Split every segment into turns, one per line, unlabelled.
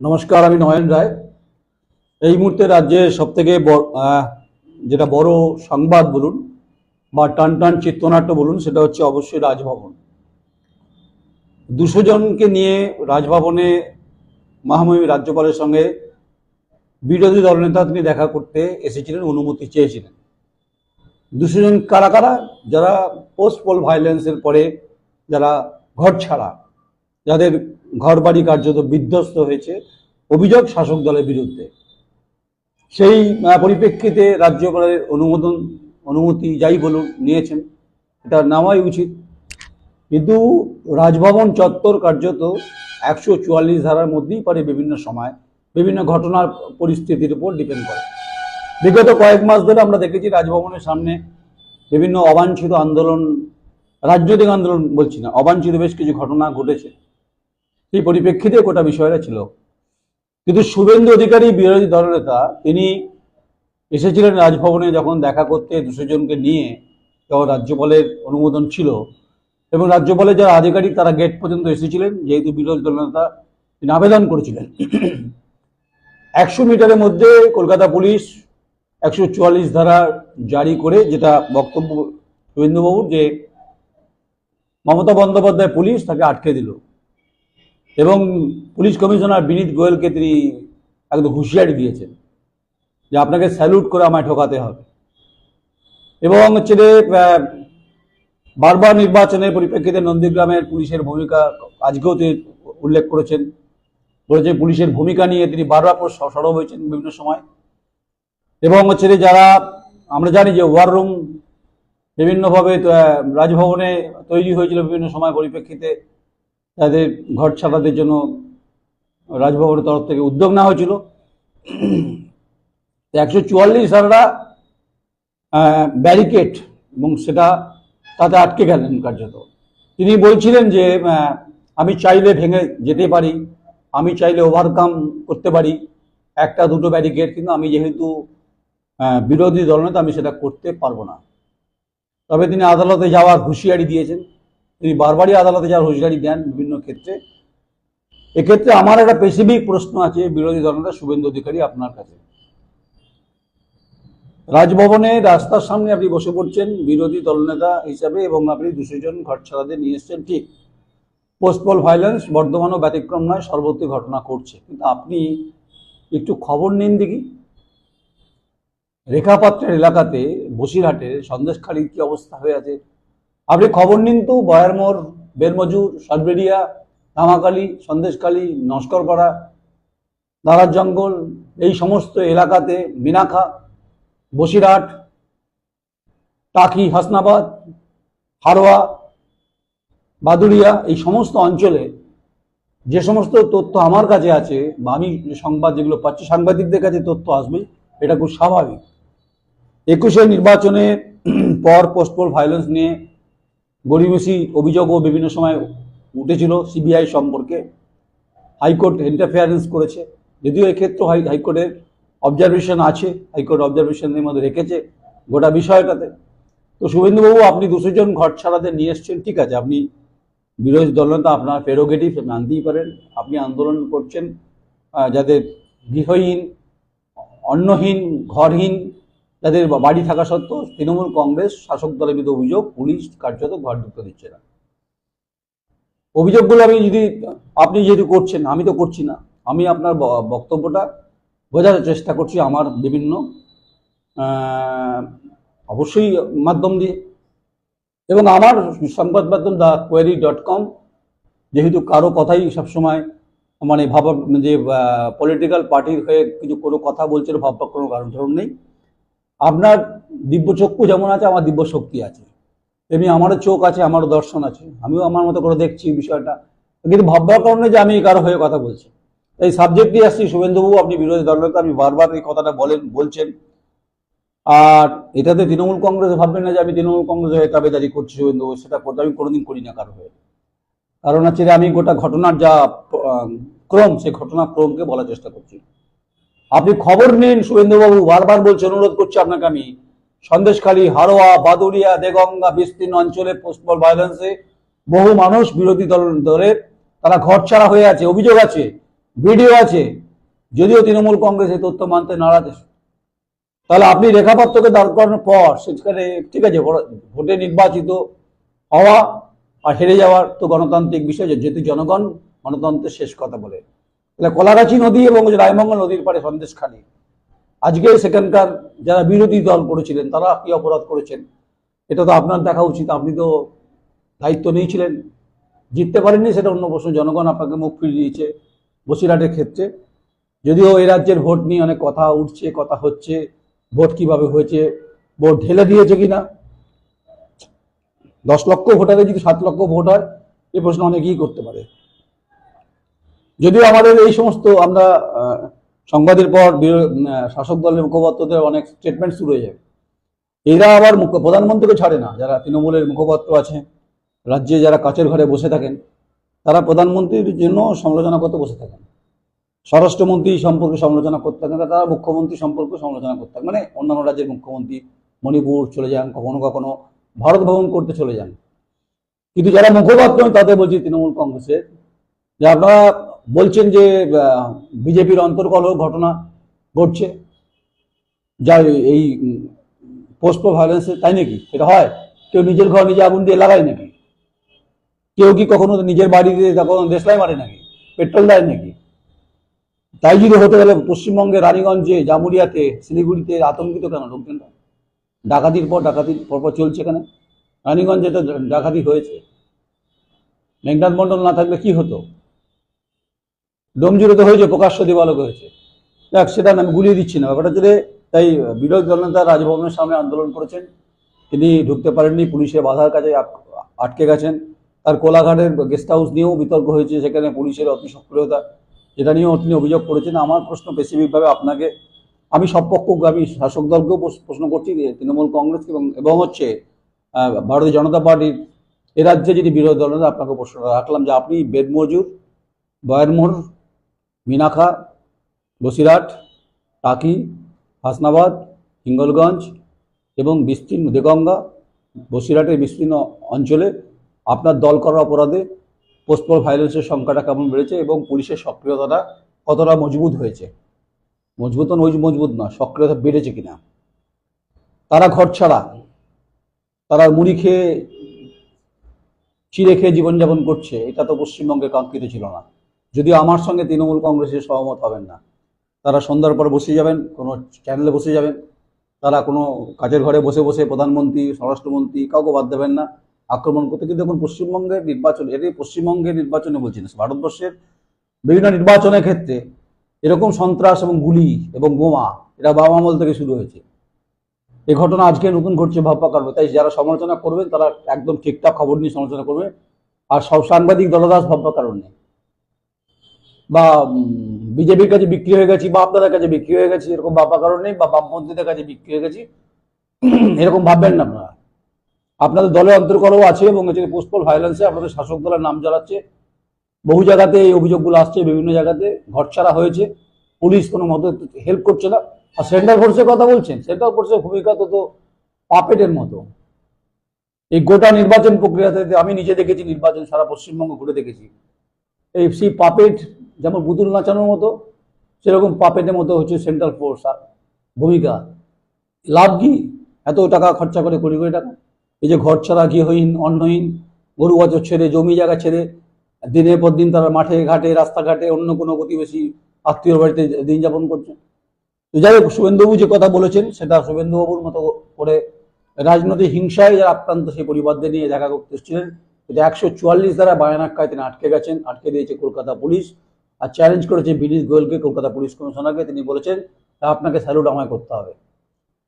নমস্কার, আমি নয়ন রায়। এই মুহূর্তে রাজ্যে সব থেকে যেটা বড় সংবাদ বলুন বা টান টান চিত্রনাট্য বলুন, সেটা হচ্ছে অবশ্যই রাজভবন। দুশো জনকে নিয়ে রাজভবনে মহামহিম রাজ্যপালের সঙ্গে বিরোধী দলনেতা তিনি দেখা করতে এসেছিলেন, অনুমতি চেয়েছিলেন। দুশো জন কারা কারা? যারা পোস্ট পোল ভায়োলেন্সের পরে যারা ঘর ছাড়া, যাদের ঘর বাড়ি কার্যত বিধ্বস্ত হয়েছে অভিযোগ শাসক দলের বিরুদ্ধে। সেই পরিপ্রেক্ষিতে রাজ্যপালের অনুমোদন, অনুমতি যাই বলুন নিয়েছেন। এটা নেওয়াই উচিত। কিন্তু রাজভবন চত্বর কার্যত একশো চুয়াল্লিশ ধারার মধ্যেই পারে বিভিন্ন সময়। বিভিন্ন ঘটনার পরিস্থিতির উপর ডিপেন্ড করে। বিগত কয়েক মাস ধরে আমরা দেখেছি রাজভবনের সামনে বিভিন্ন অবাঞ্ছিত আন্দোলন, রাজনৈতিক আন্দোলন বলছি না, অবাঞ্ছিত বেশ কিছু ঘটনা ঘটেছে। সেই পরিপ্রেক্ষিতে গোটা বিষয়টা ছিল। কিন্তু শুভেন্দু অধিকারী, বিরোধী দলনেতা, তিনি এসেছিলেন রাজভবনে যখন দেখা করতে দুশো জনকে নিয়ে, যখন রাজ্যপালের অনুমোদন ছিল। এবং রাজ্যপালের যারা আধিকারিক, তারা গেট পর্যন্ত এসেছিলেন। যেহেতু বিরোধী দলনেতা, তিনি আবেদন করেছিলেন। একশো মিটারের মধ্যে কলকাতা পুলিশ একশো চুয়াল্লিশ ধারা জারি করে, যেটা বক্তব্য শুভেন্দুবাবুর, যে মমতা বন্দ্যোপাধ্যায় পুলিশ তাকে আটকে দিল। এবং পুলিশ কমিশনার বিনীত গোয়েলকে তিনি একদম হুঁশিয়ারি দিয়েছেন যে আপনাকে স্যালুট করে আমায় ঠকাতে হবে। এবং হচ্ছে যে, বারবার নির্বাচনের পরিপ্রেক্ষিতে নন্দীগ্রামের পুলিশের ভূমিকা আজকেও তিনি উল্লেখ করেছেন। বলেছে পুলিশের ভূমিকা নিয়ে তিনি বারবার সরব হয়েছেন বিভিন্ন সময়। এবং হচ্ছে যে যারা আমরা জানি যে ওয়ার রুম বিভিন্নভাবে রাজভবনে তৈরি হয়েছিল বিভিন্ন সময় পরিপ্রেক্ষিতে। তাদের ঘর ছাড়াদের জন্য রাজভবনের তরফ থেকে উদ্যোগ নেওয়া হয়েছিল। একশো চুয়াল্লিশ ধারাটা ব্যারিকেড এবং সেটা তাতে আটকে গেলেন কার্যত। তিনি বলছিলেন যে আমি চাইলে ভেঙে যেতে পারি, আমি চাইলে ওভারকাম করতে পারি, একটা দুটো ব্যারিকেড কিন্তু আমি যেহেতু বিরোধী দলনেতা, আমি সেটা করতে পারব না। তবে তিনি আদালতে যাওয়ার হুঁশিয়ারি দিয়েছেন। তিনি বারবারই আদালতে যাওয়ার হুঁশিয়ারি দেন বিভিন্ন ক্ষেত্রে। এক্ষেত্রে আমার একটা স্পেসিফিক প্রশ্ন আছে বিরোধী দলনেতা শুভেন্দু অধিকারী আপনার কাছে। রাজভবনে রাস্তার সামনে আপনি বসে পড়ছেন বিরোধী দলনেতা হিসাবে এবং আপনি দুশো জন ঘর ছাড়াদের নিয়ে এসছেন, ঠিক। পোস্টপল ভায়োলেন্স বর্ধমানও ব্যতিক্রম নয় সর্বত্র ঘটনা করছে কিন্তু আপনি একটু খবর নিন দেখি। রেখাপাত্রের এলাকাতে বসিরহাটে সন্দেশখালীর কি অবস্থা হয়ে আছে? আপনি খবর নিন তো বয়ারমোড় বেরমজুর সরবেরিয়া ধামাকালি, সন্দেশখালী, নস্করপাড়া দারার জঙ্গল, এই সমস্ত এলাকাতে মিনাখা, বসিরহাট, টাকি, হাসনাবাদ, হারোয়া, বাদুড়িয়া, এই সমস্ত অঞ্চলে যে সমস্ত তথ্য আমার কাছে আছে বা আমি সংবাদ যেগুলো পাচ্ছি, সাংবাদিকদের কাছে তথ্য আসবে, এটা খুব স্বাভাবিক। একুশে নির্বাচনে পর পোস্টপোল ভায়োলেন্স নিয়ে গরিমসি অভিযোগও বিভিন্ন সময় উঠেছিল সিবিআই সম্পর্কে। হাইকোর্ট ইন্টারফেয়ারেন্স করেছে। যদিও এক্ষেত্রে হাই হাইকোর্টের অবজারভেশন আছে, হাইকোর্ট অবজারভেশনের মধ্যে রেখেছে গোটা বিষয়টাতে। তো শুভেন্দুবাবু, আপনি দুশো জন ঘর ছাড়াদের নিয়ে এসছেন, ঠিক আছে? আপনি বিরোধী দলনেতা, আপনার প্রেরোগেটিভ আনতেই পারেন। আপনি আন্দোলন করছেন যাদের গৃহহীন, অন্নহীন, ঘরহীন যাদের বাড়ি থাকা সত্ত্বেও তৃণমূল কংগ্রেস শাসক দলের বিরুদ্ধে অভিযোগ, পুলিশ কার্যত ঘর ঢুকতে দিচ্ছে না। অভিযোগগুলো আমি যদি, আপনি যেহেতু করছেন, আমি তো করছি না। আমি আপনার বক্তব্যটা বোঝার চেষ্টা করছি আমার বিভিন্ন অবশ্যই মাধ্যম দিয়ে। এবং আমার সংবাদ মাধ্যম দ্য কোয়ারি ডট কম, যেহেতু কারও কথাই সবসময় মানে ভাবা যে পলিটিক্যাল পার্টির হয়ে কিছু কোনো কথা বলছে ভাববার কোনো কারণ ধরুন নেই। আপনার দিব্যচক্ষু যেমন আছে, আমার দিব্য শক্তি আছে। তেমনি আমারও চোখ আছে, আমারও দর্শন আছে। আমিও আমার মতো করে দেখছি বিষয়টা। কিন্তু ভাববার কারণে যে আমি কারও হয়ে কথা বলছি। এই সাবজেক্টই আসছি, শুভেন্দুবাবু, আপনি বিরোধী দলনেতা, আপনি বারবার এই কথাটা বলেন, বলছেন। আর এটাতে তৃণমূল কংগ্রেস ভাববেন না যে আমি তৃণমূল কংগ্রেস হয়ে দাবিদারি করছি, শুভেন্দুবাবু, সেটা করতে আমি কোনোদিন করি না কারও হয়ে। কারণ হচ্ছে আমি গোটা ঘটনার যা ক্রম, সেই ঘটনা ক্রমকে বলার চেষ্টা করছি। আপনি খবর নিন, শুভেন্দুবাবু, বারবার বলছে, অনুরোধ করছি আপনাকে আমি। সন্দেশখালী, হারোয়া, বাদুড়িয়া, দেগঙ্গা বিস্তীর্ণ অঞ্চলে পোস্টবল ভায়োলেন্সে বহু মানুষ বিরোধী দল, দলের তারা ঘর ছাড়া হয়ে আছে, অভিযোগ আছে, ভিডিও আছে। যদিও তৃণমূল কংগ্রেস এই তথ্য মানতে নারাজ তাহলে আপনি রেখাপাত্রকে দাঁড় করানোর পর সেখানে, ঠিক আছে ভোটে নির্বাচিত হওয়া আর হেরে যাওয়ার তো গণতান্ত্রিক বিষয়, যেহেতু জনগণ গণতন্ত্রের শেষ কথা বলে। তাহলে কলাগাছি নদী এবং রায়মঙ্গল নদীর পাড়ে সন্দেশখালী। আজকে সেখানকার যারা বিরোধী দল করেছিলেন, তারা কি অপরাধ করেছেন? এটা তো আপনার দেখা উচিত, আপনি তো দায়িত্ব নিয়েছিলেন। জিততে পারেননি সেটা অন্য প্রশ্ন, জনগণ আপনাকে মুখ ফিরিয়ে দিয়েছে বসিরহাটের ক্ষেত্রে। যদিও এই রাজ্যের ভোট নিয়ে অনেক কথা উঠছে, কথা হচ্ছে, ভোট কীভাবে হয়েছে, ভোট ঢেলে দিয়েছে কিনা দশ লক্ষ ভোটারে যদি সাত লক্ষ ভোট হয়, এ প্রশ্ন অনেকেই করতে পারে। যদিও আমাদের এই সমস্ত আমরা সংবাদের পর শাসক দলের মুখপাত্রদের অনেক স্টেটমেন্ট শুরু হয়ে যাবে এরা আবার প্রধানমন্ত্রীকে ছাড়ে না। যারা তৃণমূলের মুখপাত্র আছে, রাজ্যে যারা কাচের ঘরে বসে থাকেন, তারা প্রধানমন্ত্রীর জন্য সমালোচনা করতে বসে থাকেন। স্বরাষ্ট্রমন্ত্রী সম্পর্কে সমালোচনা করতে থাকেন, তারা মুখ্যমন্ত্রী সম্পর্কে সমালোচনা করতে থাকেন। মানে অন্যান্য রাজ্যের মুখ্যমন্ত্রী, মণিপুর চলে যান, কখনো কখনো ভারত ভ্রমণ করতে চলে যান। কিন্তু যারা মুখপাত্র তাদের বলছি তৃণমূল কংগ্রেসের, যে আপনারা বলছেন যে বিজেপির অন্তর্কলহ ঘটনা ঘটছে। যা এই পোস্ট ভায়োলেন্সে তাই নাকি? এটা হয়? কেউ নিজের ঘর নিজে আগুন দিয়ে লাগায় নাকি? কেউ কি কখনো নিজের বাড়িতে কখনো দেশলাই মারে নাকি? পেট্রোল দেয় নাকি? তাই যদি হতে গেলে পশ্চিমবঙ্গের রানীগঞ্জে, জামুরিয়াতে, শিলিগুড়িতে আতঙ্কিত কেন লোকজনরা ডাকাতির পর ডাকাতির পরপর চলছে এখানে রানীগঞ্জে তো ডাকাতি হয়েছে। মেঘনাথ মন্ডল না থাকলে কি হতো? ডোমজুড়ে তো হয়েছে প্রকাশ্য দিবালক হয়েছে। দেখ সেটা আমি গুলিয়ে দিচ্ছি না। ব্যাপারটা যে, তাই বিরোধী দলনেতা রাজভবনের সামনে আন্দোলন করেছেন। তিনি ঢুকতে পারেননি পুলিশের বাধার কাছে আটকে গেছেন। তার কোলাঘাটের গেস্ট হাউস নিয়েও বিতর্ক হয়েছে সেখানে পুলিশের অতি সক্রিয়তা। যেটা নিয়েও তিনি অভিযোগ করেছেন। আমার প্রশ্ন স্পেসিফিকভাবে আপনাকে আমি সব আমি শাসক দলকেও প্রশ্ন করছি তৃণমূল কংগ্রেস এবং এবং হচ্ছে ভারতীয় জনতা পার্টির এ রাজ্যে যদি বিরোধী দল আপনাকে প্রশ্ন রাখলাম যে আপনি বেদমজুর বয়ারমোড় মিনাখা বসিরহাট, টাকি, হাসনাবাদ, হিঙ্গলগঞ্জ এবং বিস্তীর্ণ দেগঙ্গা, বসিরহাটের বিস্তীর্ণ অঞ্চলে আপনার দল করার অপরাধে পোস্টপল ভায়োলেন্সের সংখ্যাটা কেমন বেড়েছে এবং পুলিশের সক্রিয়তাটা কতটা মজবুত হয়েছে? মজবুত নয়, মজবুত না সক্রিয়তা বেড়েছে কিনা? তারা ঘর ছাড়া, তারা মুড়ি খেয়ে, চিড়ে খেয়ে জীবনযাপন করছে, এটা তো পশ্চিমবঙ্গে কাঙ্ক্ষিত ছিল না। যদিও আমার সঙ্গে তৃণমূল কংগ্রেসের সহমত হবেন না। তারা সন্ধ্যার পর বসে যাবেন, কোনো চ্যানেলে বসে যাবেন। তারা কোনো কাজের ঘরে বসে বসে প্রধানমন্ত্রী, স্বরাষ্ট্রমন্ত্রী কাউকে বাদ দেবেন না। আক্রমণ করতে কিন্তু দেখুন পশ্চিমবঙ্গের নির্বাচন এটি পশ্চিমবঙ্গের নির্বাচনে বলছি না, ভারতবর্ষের বিভিন্ন নির্বাচনের ক্ষেত্রে এরকম সন্ত্রাস এবং গুলি এবং বোমা এটা বাবা আমল থেকে শুরু হয়েছে। এই ঘটনা আজকে নতুন ঘটছে ভাববা কারণে। তাই যারা সমালোচনা করবেন, তারা একদম ঠিকঠাক খবর নিয়ে সমালোচনা করবে। আর সব সাংবাদিক দলদাস ভাববা কারণে বা বিজেপির কাছে বিক্রি হয়ে গেছি বা আপনাদের কাছে বিক্রি হয়ে গেছি, এরকম ভাববা কারণ বা বামপন্থীদের কাছে বিক্রি হয়ে গেছি। এরকম ভাববেন না আপনারা। আপনাদের দলে অন্তর্কলও আছে এবং হচ্ছে পোস্টপল ভায়োলেন্সে আপনাদের শাসক দলের নাম জ্বালাচ্ছে বহু জায়গাতে এই অভিযোগগুলো আসছে, বিভিন্ন জায়গাতে ঘরছাড়া হয়েছে। পুলিশ কোনো মতো হেল্প করছে না। আর সেন্ট্রাল ফোর্সের কথা বলছেন, সেন্ট্রাল ফোর্সের ভূমিকা তো তো পাপেটের মতো। এই গোটা নির্বাচন প্রক্রিয়াতে আমি নিজে দেখেছি, নির্বাচন সারা পশ্চিমবঙ্গ ঘুরে দেখেছি। এই সেই পাপেট যেমন পুতুল নাচানোর মতো, সেরকম পাপেটের মতো হচ্ছে সেন্ট্রাল ফোর্স ভূমিকা। লাভ কি? এত টাকা খরচা করে কোটি কোটি টাকা? এই যে ঘর ছাড়া গৃহহীন, অন্নহীন, গরু বছর ছেড়ে, জমি জায়গা ছেড়ে, দিনের পর দিন তারা মাঠে ঘাটে, রাস্তাঘাটে অন্য কোনো প্রতিবেশী আত্মীয় বাড়িতে দিন যাপন করছে। তো যাই হোক, শুভেন্দুবাবু যে কথা বলেছেন, সেটা শুভেন্দুবাবুর মতো করে রাজনৈতিক হিংসায় যারা আক্রান্ত সেই পরিবারদের নিয়ে দেখা করতে এসেছিলেন। একশো চুয়াল্লিশ দ্বারা বায়ানাক্কায় তিনি আটকে গেছেন, আটকে দিয়েছে কলকাতা পুলিশ। আর চ্যালেঞ্জ করেছে বিনীত গোয়েলকে কলকাতা পুলিশ কমিশনারকে তিনি বলেছেন, "তা আপনাকে স্যালুট আমায় করতে হবে।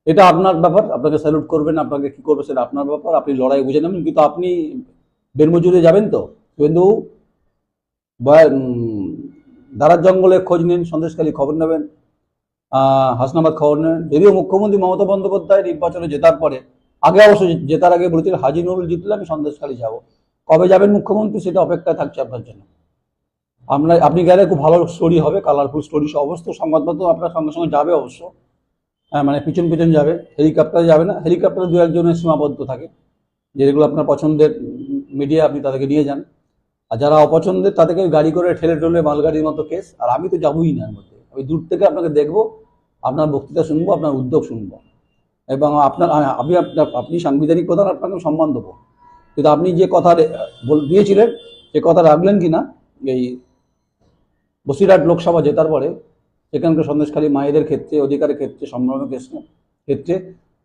এটা আপনার ব্যাপার, আপনাকে স্যালুট করবেন, আপনাকে কি করবে সেটা আপনার ব্যাপার। আপনি লড়াই বুঝে নেবেন, কিন্তু আপনি বেনমজুরে যাবেন তো। কিন্তু দারার জঙ্গলে খোঁজ নিন সন্দেশকালী খবর নেবেন হাসনাবাদ খবর নেবেন। যদিও মুখ্যমন্ত্রী মমতা বন্দ্যোপাধ্যায় নির্বাচনে জেতার পরে, আগে অবশ্য জেতার আগে বলেছিলেন, হাজি নুরুল জিতলে, আমি সন্দেশখালী যাব। কবে যাবেন মুখ্যমন্ত্রী, সেটা অপেক্ষায় থাকছে আপনার জন্য। আপনার আপনি গেলে খুব ভালো স্টোরি হবে কালারফুল স্টোরি অবশ্য সংবাদপত্র আপনার সঙ্গে সঙ্গে যাবে অবশ্য। হ্যাঁ মানে পিছন পিছন যাবে হেলিকপ্টারে যাবে না হেলিকপ্টারে দু একজনের সীমাবদ্ধ থাকে, যেগুলো আপনার পছন্দের মিডিয়া আপনি তাদেরকে নিয়ে যান। আর যারা অপছন্দের, তাদেরকে গাড়ি করে ঠেলে ঠেলে মালগাড়ির মতো কেস আর আমি তো যাবোই না এর মধ্যে। আমি দূর থেকে আপনাকে দেখব, আপনার বক্তৃতা শুনব, আপনার উদ্যোগ শুনব। এবং আপনার আমি আপনার আপনি সাংবিধানিক প্রধান, আপনাকে সম্মান দেবো। কিন্তু আপনি যে কথা দিয়েছিলেন সে কথা রাখলেন কি না এই বসিরহাট লোকসভা জেতার পরে সেখানকার সন্দেশখালী মায়েদের ক্ষেত্রে, অধিকারের ক্ষেত্রে, সম্ভ্রমের ক্ষেত্রে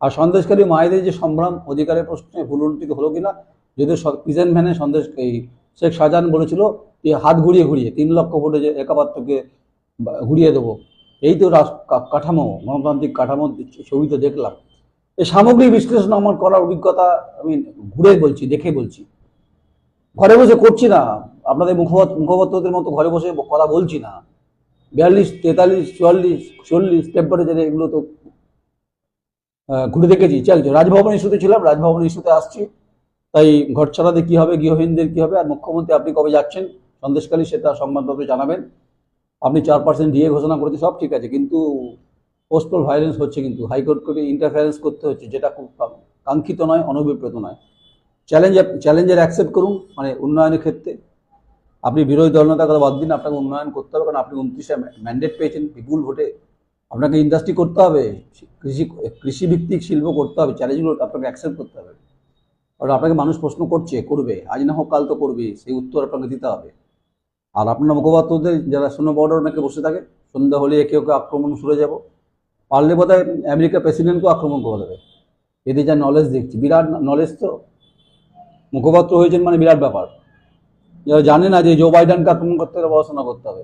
আর সন্দেশখালী মায়েদের যে সম্ভ্রম, অধিকারের প্রশ্নে ভুলুন্ঠিত হলো কিনা যদি পিজেন ভ্যানে সন্দেশ এই শেখ শাহজাহান বলেছিল যে হাত ঘুরিয়ে ঘুরিয়ে, তিন লক্ষ ভোটে যে একাপাত্রকে ঘুরিয়ে দেবো। এই তো কাঠামো, গণতান্ত্রিক কাঠামো ছবি তো দেখলাম। এই সামগ্রিক বিশ্লেষণ আমার করার অভিজ্ঞতা আমি ঘুরে বলছি, দেখে বলছি। ঘরে বসে করছি না। আপনাদের মুখপাত্র মুখপাত্রদের মতো ঘরে বসে কথা বলছি না। বিয়াল্লিশ, তেতাল্লিশ, চুয়াল্লিশ, চল্লিশ টেম্পারেচারে এগুলো তো ঘুরে দেখেছি। চলছে রাজভবন ইস্যুতে ছিলাম, রাজভবন ইস্যুতে আসছি। তাই ঘর ছাড়াতে কী হবে, গৃহহীনদের কী হবে, আর মুখ্যমন্ত্রী আপনি কবে যাচ্ছেন? সন্দেশকালী সেটা সংবাদপত্রে জানাবেন। আপনি চার পার্সেন্ট ডিএ ঘোষণা করেছে, সব ঠিক আছে, কিন্তু পোস্টাল ভায়োলেন্স হচ্ছে কিন্তু। হাইকোর্ট করে ইন্টারফারেন্স করতে হচ্ছে, যেটা খুব কাঙ্ক্ষিত নয়, অনভিপ্রেত নয়। চ্যালেঞ্জ চ্যালেঞ্জের অ্যাকসেপ্ট করুন মানে উন্নয়নের ক্ষেত্রে। আপনি বিরোধী দলনেতার কথা বাদ দিন, আপনাকে উন্নয়ন করতে হবে, কারণ আপনি উনত্রিশে ম্যান্ডেট পেয়েছেন, বিপুল ভোটে। আপনাকে ইন্ডাস্ট্রি করতে হবে, কৃষি, কৃষিভিত্তিক শিল্প করতে হবে চ্যালেঞ্জগুলো আপনাকে অ্যাকসেপ্ট করতে হবে। কারণ আপনাকে মানুষ প্রশ্ন করছে, করবে, আজ না হোক কাল তো করবে, সেই উত্তর আপনাকে দিতে হবে। আর আপনার মুখপাত্রদের যারা শূন্য বর্ডার অনেকে বসে থাকে, সন্ধ্যা হলে একে ওকে আক্রমণ শুরু যাব। পারলে বোধহয় আমেরিকা প্রেসিডেন্টকেও আক্রমণ করে দেবে এদের যা নলেজ দেখছি, বিরাট নলেজ তো। মুখপাত্র হয়েছেন মানে বিরাট ব্যাপার। যারা জানে না যে জো বাইডেনকে আক্রমণ করতে হলে পড়াশোনা করতে হবে।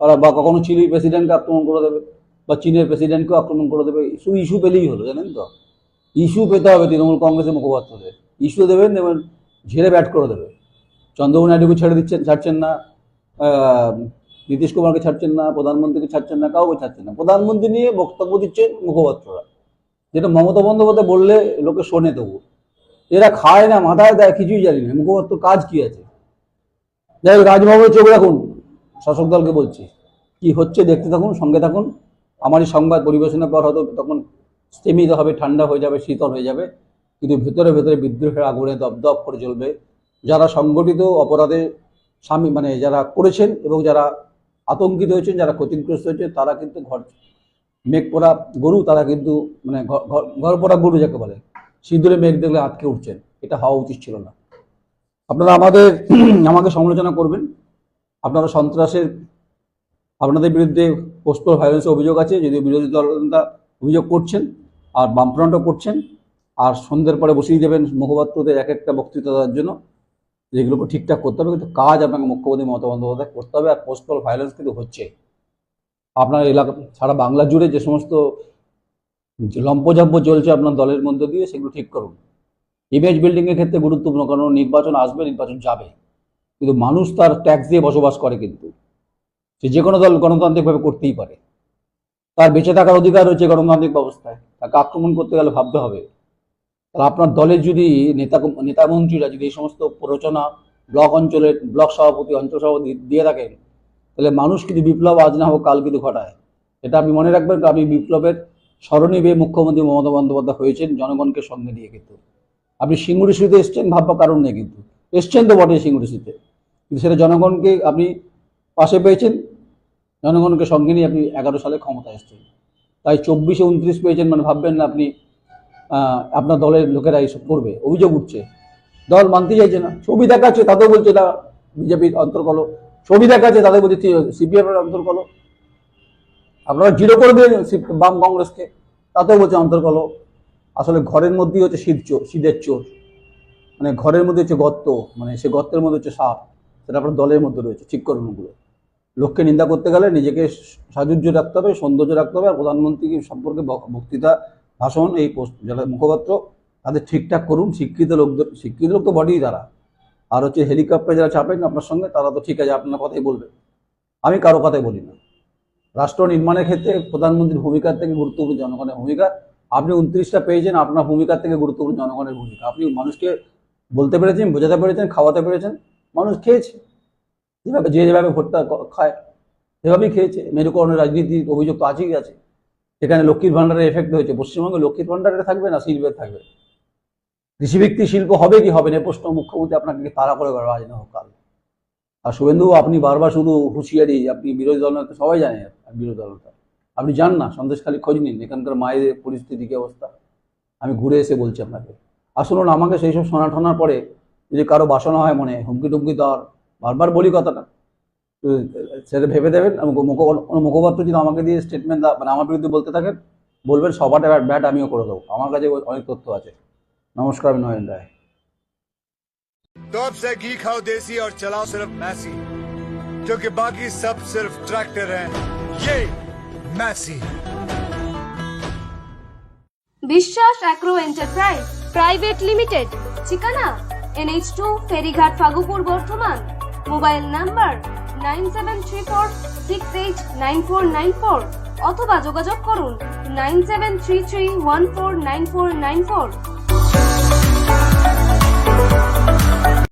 ওরা বা কখনো চিলির প্রেসিডেন্টকে আক্রমণ করে দেবে, বা চীনের প্রেসিডেন্টকেও আক্রমণ করে দেবে। ইস্যু ইস্যু পেলেই হলো, জানেন তো? ইস্যু পেতে হবে তৃণমূল কংগ্রেসের মুখপাত্রদের। ইস্যু দেবেন এবং ঝেড়ে ব্যাট করে দেবে। চন্দ্রবাবু নাইডুকে ছেড়ে দিচ্ছেন, ছাড়ছেন না। নীতিশ কুমারকে ছাড়ছেন না, প্রধানমন্ত্রীকে ছাড়ছেন না, কাউকে ছাড়ছেন না। প্রধানমন্ত্রী নিয়ে বক্তব্য দিচ্ছেন মুখপাত্ররা। যেটা মমতা বন্দ্যোপাধ্যায় বললে, লোকে শোনে তবু। এরা খায় না, মাথায় দেয়, কিছুই জানি না। মুখপাত্র কাজ কি আছে? যাই হোক রাজভবনে চোখ রাখুন। শাসক দলকে বলছি, কি হচ্ছে দেখতে থাকুন, সঙ্গে থাকুন। আমারই সংবাদ পরিবেশনের পর হয়তো তখন স্টেমিত হবে, ঠান্ডা হয়ে যাবে, শীতল হয়ে যাবে। কিন্তু ভেতরে ভেতরে বিদ্রোহের আগুনে দপদপ করে চলবে যারা সংগঠিত অপরাধে স্বামী মানে যারা করেছেন এবং যারা আতঙ্কিত হয়েছেন, যারা ক্ষতিগ্রস্ত হয়েছে তারা কিন্তু ঘর মেঘ পড়া গরু, তারা কিন্তু মানে ঘর পড়া গরু যাকে বলে, সিঁদুরে মেঘ দেখলে আটকে উঠছেন। এটা হওয়া উচিত ছিল না। আপনারা আমাদের, আমাকে সমালোচনা করবেন। আপনারা সন্ত্রাসের, আপনাদের বিরুদ্ধে পোস্টাল ভায়োলেন্সের অভিযোগ আছে, যদিও বিরোধী দল নেতা অভিযোগ করছেন আর বামফ্রন্টও করছেন। আর সন্ধ্যের পরে বসিয়ে দেবেন মুখপাত্রদের এক একটা বক্তৃতা দেওয়ার জন্য। যেগুলোকে ঠিকঠাক করতে হবে, কিন্তু কাজ আপনাকে মুখ্যমন্ত্রী মমতা বন্দ্যোপাধ্যায় করতে হবে, আর পোস্টাল ভায়োলেন্স কিন্তু হচ্ছে। আপনার এলাকা, সারা বাংলা জুড়ে যে সমস্ত লম্পজম্প চলছে আপনার দলের মধ্যে দিয়ে, সেগুলো ঠিক করুন। ইমেজ বিল্ডিংয়ের ক্ষেত্রে গুরুত্বপূর্ণ, কারণ নির্বাচন আসবে, নির্বাচন যাবে। কিন্তু মানুষ তার ট্যাক্স দিয়ে বসবাস করে কিন্তু। সে যে কোনো দল গণতান্ত্রিকভাবে করতেই পারে। তার বেঁচে থাকার অধিকার রয়েছে গণতান্ত্রিক ব্যবস্থায়। তাকে আক্রমণ করতে গেলে ভাবতে হবে। তাহলে আপনার দলের যদি নেতা নেতা মন্ত্রীরা যদি এই সমস্ত প্ররোচনা ব্লক অঞ্চলের, ব্লক সভাপতি, অঞ্চল সভাপতি দিয়ে থাকেন, তাহলে মানুষ কিন্তু বিপ্লব আজ না হোক কাল কিন্তু ঘটায়। এটা আপনি মনে রাখবেন আপনি বিপ্লবের স্মরণী বেয়ে মুখ্যমন্ত্রী মমতা বন্দ্যোপাধ্যায় হয়েছেন, জনগণকে সঙ্গে নিয়ে কিন্তু। আপনি সিঙ্গুরিসিতে এসছেন, ভাববার কারণ নেই কিন্তু। এসছেন তো বটে সিঙ্গুরিসিতে কিন্তু সেটা জনগণকে আপনি পাশে পেয়েছেন, জনগণকে সঙ্গে নিয়ে আপনি এগারো সালে ক্ষমতা এসছেন। তাই চব্বিশে উনত্রিশ পেয়েছেন মানে ভাববেন না আপনি আপনার দলের লোকেরা এইসব করবে, অভিযোগ উঠছে। দল মানতে চাইছে না। ছবি দেখাচ্ছে তাদের বলছে এটা বিজেপির অন্তর্কল ছবি দেখাচ্ছে তাদের বলছে সিপিএম এর অন্তর্কল আপনারা জিরো করে সি- বাম কংগ্রেসকে, তাতেও বলছে অন্তর্কল আসলে ঘরের মধ্যেই হচ্ছে শীত চোর শীতের চোর। মানে ঘরের মধ্যে হচ্ছে গর্ত মানে সে গর্তের মধ্যে হচ্ছে সাপ, সেটা আপনার দলের মধ্যে রয়েছে, ঠিক লোককে নিন্দা করতে গেলে নিজেকে সাজুজ্য রাখতে হবে, সৌন্দর্য রাখতে হবে, আর প্রধানমন্ত্রী সম্পর্কে বক্তৃতা, ভাষণ, এই যারা মুখপাত্র, তাদের ঠিকঠাক করুন, শিক্ষিত লোকদের শিক্ষিত লোক তো বটেই তারা। আর হচ্ছে হেলিকপ্টারে যারা চাপেন আপনার সঙ্গে, তারা তো ঠিক আছে, আপনার কথাই বলবে। আমি কারও কথাই বলি না। রাষ্ট্র নির্মাণের ক্ষেত্রে প্রধানমন্ত্রীর ভূমিকার থেকে গুরুত্বপূর্ণ জনগণের ভূমিকা আপনি উনত্রিশটা পেয়েছেন, আপনার ভূমিকার থেকে গুরুত্বপূর্ণ জনগণের ভূমিকা। আপনি মানুষকে বলতে পেরেছেন, বোঝাতে পেরেছেন, খাওয়াতে পেরেছেন, মানুষ খেয়েছে। যেভাবে যে যেভাবে ভোটটা খায়, সেভাবেই খেয়েছে। মেরুকরণের রাজনীতির অভিযোগ তো আছেই আছে। এখানে লক্ষ্মীর ভাণ্ডারের এফেক্ট হয়েছে। পশ্চিমবঙ্গে লক্ষ্মীর ভাণ্ডারে থাকবে না শিল্পের থাকবে? কৃষিভিত্তিক শিল্প হবে কি হবে না? প্রশ্ন মুখ্যমন্ত্রী আপনাকে তারা করে আজ না হোক কাল। আর শুভেন্দু, আপনি বারবার শুধু হুঁশিয়ারি, আপনি বিরোধী দল সবাই জানে আপনি বিরোধী দল নেতা আপনি যান না সন্দেশখালী খোঁজ নিন এখানকার মায়েদের পরিস্থিতি কি অবস্থা আমি ঘুরে এসে বলছি আপনাকে আর শুনুন আমাকে সেই সব শোনা ঠোনার পরে যদি কারো বাসনা হয় মনে হুমকি টুমকি দেওয়ার বারবার বলি কথাটা তো সেটা ভেবে দেবেন এবং মুখ- কোনো মুখপাত্র যদি আমাকে দিয়ে স্টেটমেন্ট মানে আমার বিরুদ্ধে বলতে থাকেন বলবেন সবাটা ব্যাট ব্যাট আমিও করে দেবো আমার কাছে অনেক তথ্য আছে নমস্কার আমি নয়ন রায়
तो अब से घी खाओ देसी और चलाओ सिर्फ मैसी क्योंकि बाकी सब सिर्फ ट्रैक्टर हैं ये Massey
Biswas agro enterprise private limited ঠিকানা? NH two Ferighat Fagupur Bardhaman. Mobile number nine seven three four six eight nine four nine four অথবা যোগাযোগ করুন nine seven three three one four nine four nine four